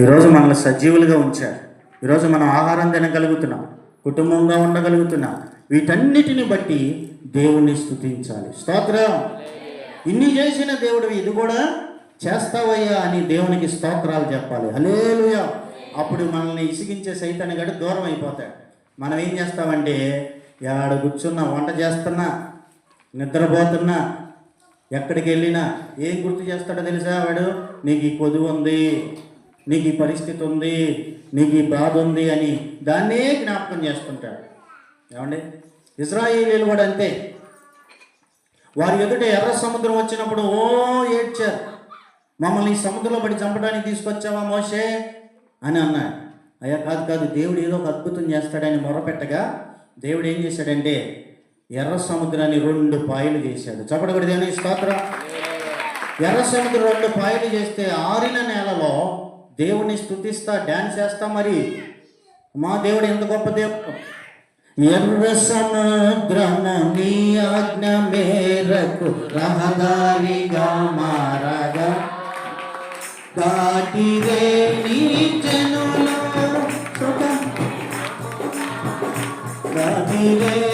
ఈరోజు మనల్ని సజీవులుగా ఉంచారు. ఈరోజు మనం ఆహారం తినగలుగుతున్నాం కుటుంబంగా ఉండగలుగుతున్నాం. వీటన్నిటిని బట్టి దేవుణ్ణి స్తుతించాలి. స్తోత్రం. ఇన్ని చేసిన దేవుడు ఇది కూడా చేస్తావయ్యా అని దేవునికి స్తోత్రాలు చెప్పాలి. హలేలుయా అప్పుడు మనల్ని ఇసిగించే సైతాన్ని గడి దూరం అయిపోతాడు. మనం ఏం చేస్తామంటే ఆడ కూర్చున్నా వంట చేస్తున్నా నిద్రపోతున్నా ఎక్కడికి వెళ్ళినా ఏం గుర్తు చేస్తాడో తెలుసా వాడు? నీకు ఈ కొదువు ఉంది. నీకు ఈ పరిస్థితి ఉంది నీకు ఈ బాధ ఉంది అని దాన్నే జ్ఞాపకం చేసుకుంటాడు ఏమండి? ఇజ్రాయేలీలు కూడా అంతే. వారి ఎదుట ఎర్ర సముద్రం వచ్చినప్పుడు ఓ ఏడ్చారు. మమ్మల్ని ఈ సముద్రంలో పడి చంపడానికి తీసుకొచ్చావా మోషే? అని అన్నాడు అయ్యా కాదు కాదు దేవుడు ఏదో ఒక అద్భుతం చేస్తాడని మొరపెట్టగా దేవుడు ఏం చేశాడంటే ఎర్ర సముద్రాన్ని రెండు పాయలు చేశాడు. చప్పటి దేవుని స్తోత్రం? ఎర్ర సముద్రం రెండు పాయలు చేస్తే ఆరిన నేలలో దేవుని స్థుతిస్తా డ్యాన్స్ చేస్తా మరి. మా దేవుడు ఎంత గొప్ప దేవుడు ఎర్ర సముద్రము నీ ఆజ్ఞ మేరకు రహదారిగా మారగా. దాటిరే నీ జనులు దాటిరే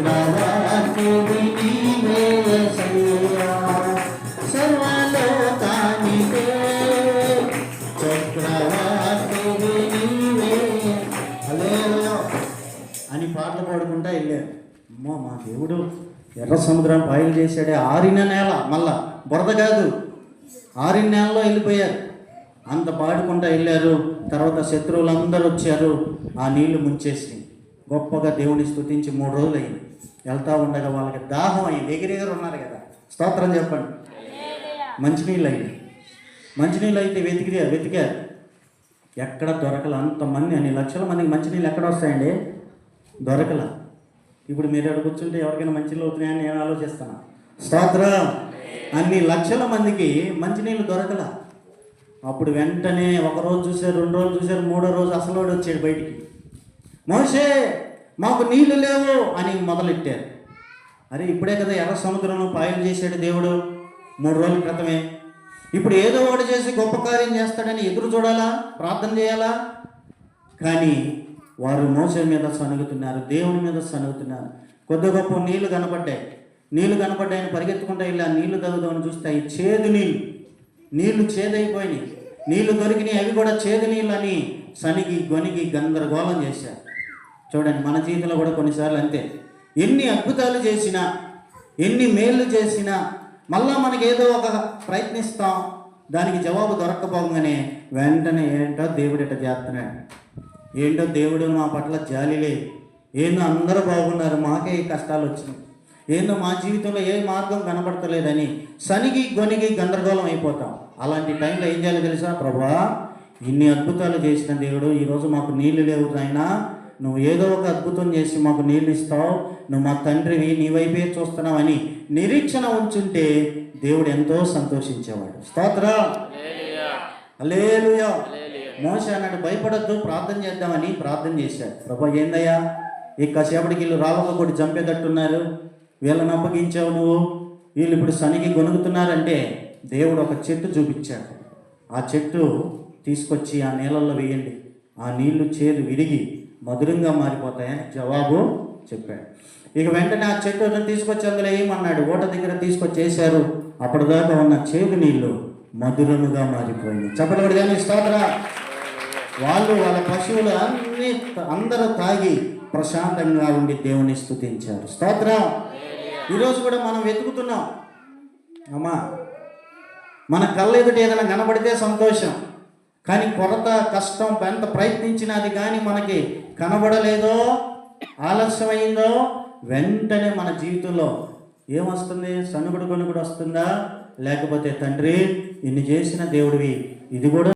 అని పాటలు పాడుకుంటా వెళ్ళారు. అమ్మో మా దేవుడు ఎర్ర సముద్రం పాయలు చేశాడే. ఆరిన నేల మళ్ళా బురద కాదు. ఆరిన నేలలో వెళ్ళిపోయారు. అంత పాడుకుంటా వెళ్ళారు. తర్వాత శత్రువులందరూ వచ్చారు. ఆ నీళ్ళు ముంచేసి. గొప్పగా దేవుని స్థుతించి మూడు రోజులు అయింది వెళ్తా ఉండగా వాళ్ళకి దాహం అయింది ఎగిరెగరు ఉన్నారు కదా. స్తోత్రం చెప్పండి. మంచినీళ్ళు అయింది మంచినీళ్ళు అయితే వెతికి. వెతికారు ఎక్కడ దొరకల? అంతమంది అన్ని లక్షల మందికి మంచినీళ్ళు ఎక్కడ వస్తాయండి? దొరకల. ఇప్పుడు మీరు ఎక్కడ కూర్చుంటే ఎవరికైనా మంచినీళ్ళు అవుతున్నాయని నేను ఆలోచిస్తాను స్తోత్రం. అన్ని లక్షల మందికి మంచినీళ్ళు దొరకల. అప్పుడు వెంటనే ఒక రోజు చూశారు రెండు రోజులు చూశారు మూడో రోజు అసలు వచ్చాడు బయటికి. మోసే మాకు నీళ్ళు లేవు అని మొదలెట్టారు. అరే ఇప్పుడే కదా ఎర్ర సముద్రంలో పాయలు చేశాడు దేవుడు. మూడు రోజుల క్రితమే. ఇప్పుడు ఏదో ఒకటి చేసి గొప్ప కార్యం చేస్తాడని ఎదురు చూడాలా? ప్రార్థన చేయాలా? కానీ వారు మోసే మీద సనుగుతున్నారు దేవుని మీద సనుగుతున్నారు కొద్ది గొప్ప నీళ్ళు కనపడ్డాయి. నీళ్ళు కనపడ్డాయని పరిగెత్తుకుంటా ఇలా నీళ్ళు తగ్గుదామని చూస్తే చేదు నీళ్ళు. నీళ్ళు చేదైపోయినాయి. నీళ్ళు దొరికినాయి అవి కూడా చేదు నీళ్ళు అని సనిగి గొనిగి గందరగోళం చేశారు. చూడండి మన జీవితంలో కూడా కొన్నిసార్లు అంతే. ఎన్ని అద్భుతాలు చేసినా ఎన్ని మేళ్ళు చేసినా మళ్ళా మనకి ఏదో ఒక ప్రయత్నిస్తాం దానికి జవాబు దొరక్కపోగానే వెంటనే ఏంటో దేవుడు ఇట్ట చేస్తున్నాడు. ఏంటో దేవుడు మా పట్ల జాలి ఏందో అందరూ బాగున్నారు మాకే ఈ కష్టాలు వచ్చినాయి. ఏందో మా జీవితంలో ఏ మార్గం కనబడతలేదని సనిగి గొనిగి గందరగోళం అయిపోతాం. అలాంటి టైంలో ఏం చేయాలో తెలుసా? ప్రభా ఇన్ని అద్భుతాలు చేసిన దేవుడు ఈరోజు మాకు నీళ్ళు లేవు నాయనా. నువ్వు ఏదో ఒక అద్భుతం చేసి మాకు నీళ్ళు ఇస్తావు నువ్వు మా తండ్రివి నీ వైపే చూస్తున్నావని నిరీక్షణ ఉంచుంటే దేవుడు ఎంతో సంతోషించేవాడు. స్తోత్రం. అలేలుయా మోస అన్నాడు భయపడద్దు ప్రార్థన చేద్దామని ప్రార్థన చేశాడు. ప్రభా ఏందయ్యా? ఈ కాసేపటికి వీళ్ళు రావక కొట్టి చంపేటట్టున్నారు వీళ్ళని అప్పగించావు నువ్వు. వీళ్ళు ఇప్పుడు సనిగి గొనుగుతున్నారంటే దేవుడు ఒక చెట్టు చూపించాడు. ఆ చెట్టు తీసుకొచ్చి ఆ నీళ్ళల్లో వేయండి. ఆ నీళ్ళు చేదు విరిగి మధురంగా మారిపోతాయని జవాబు చెప్పాడు. ఇక వెంటనే ఆ చెట్టు తీసుకొచ్చి అందులో ఏమన్నాడు? ఓట దగ్గర తీసుకొచ్చేసారు అప్పటిదాకా ఉన్న చేదు నీళ్ళు మధురముగా మారిపోయింది. చెప్పలు కానీ స్తోత్ర వాళ్ళు వాళ్ళ పశువులు అన్ని అందరూ తాగి ప్రశాంతంగా ఉండి దేవుని స్థుతించారు. స్తోత్రం. ఈరోజు కూడా మనం వెతుకుతున్నాం. అమ్మా మన కళ్ళ ఎదుట ఏదైనా కనబడితే సంతోషం. కానీ కొరత కష్టం ఎంత ప్రయత్నించినా అది కానీ మనకి కనబడలేదో ఆలస్యమైందో వెంటనే మన జీవితంలో ఏమొస్తుంది? సనుగుడు గొనుగుడు వస్తుందా? లేకపోతే తండ్రి ఇన్ని చేసిన దేవుడివి ఇది కూడా